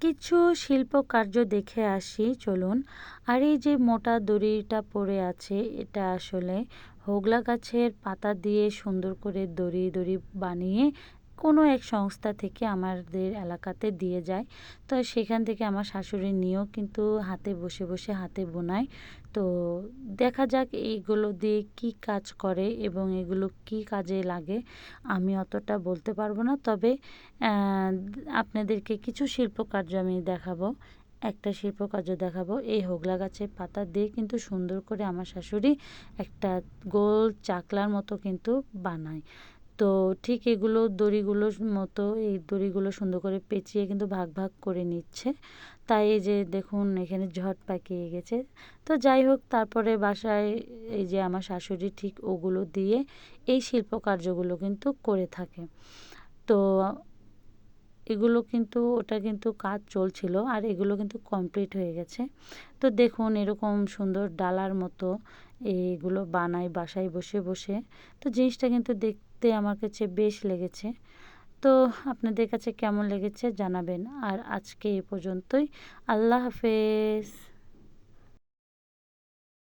কিছু শিল্পকার্য দেখে আসি, চলুন। আর এই যে মোটা দড়িটা পড়ে আছে, এটা আসলে হোগলা গাছের পাতা দিয়ে সুন্দর করে দড়ি দড়ি বানিয়ে কোনো এক সংস্থা থেকে আমাদের এলাকাতে দিয়ে যায়। তো সেখান থেকে আমার শাশুড়ি নিয়েও কিন্তু হাতে বসে বসে হাতে বোনায়। তো দেখা যাক এইগুলো দিয়ে কি কাজ করে এবং এগুলো কি কাজে লাগে, আমি অতটা বলতে পারব না। তবে আপনাদেরকে কিছু শিল্পকার্য আমি দেখাবো, একটা শিল্পকার্য দেখাবো। এই হোগলা গাছের পাতা দিয়ে কিন্তু সুন্দর করে আমার শাশুড়ি একটা গোল চাকলার মতো কিন্তু বানায়। তো ঠিক এগুলো দড়িগুলোর মতো, এই দড়িগুলো সুন্দর করে পেঁচিয়ে কিন্তু ভাগ ভাগ করে নিচ্ছে। তাই এই যে দেখুন, এখানে ঝট পাকিয়ে গেছে। তো যাই হোক, তারপরে বাসায় এই যে আমার শাশুড়ি ঠিক ওগুলো দিয়ে এই শিল্পকার্যগুলো কিন্তু করে থাকে। তো এগুলো কিন্তু, ওটা কিন্তু কাজ চলছিল আর এগুলো কিন্তু কমপ্লিট হয়ে গেছে। তো দেখুন, এরকম সুন্দর ডালার মতো এইগুলো বানাই, বাসায় বসে বসে। তো জিনিসটা কিন্তু দেখতে আমার কাছে বেশ লেগেছে। তো আপনাদের কাছে কেমন লেগেছে জানাবেন। আর আজকে এ পর্যন্তই। আল্লাহ হাফেজ।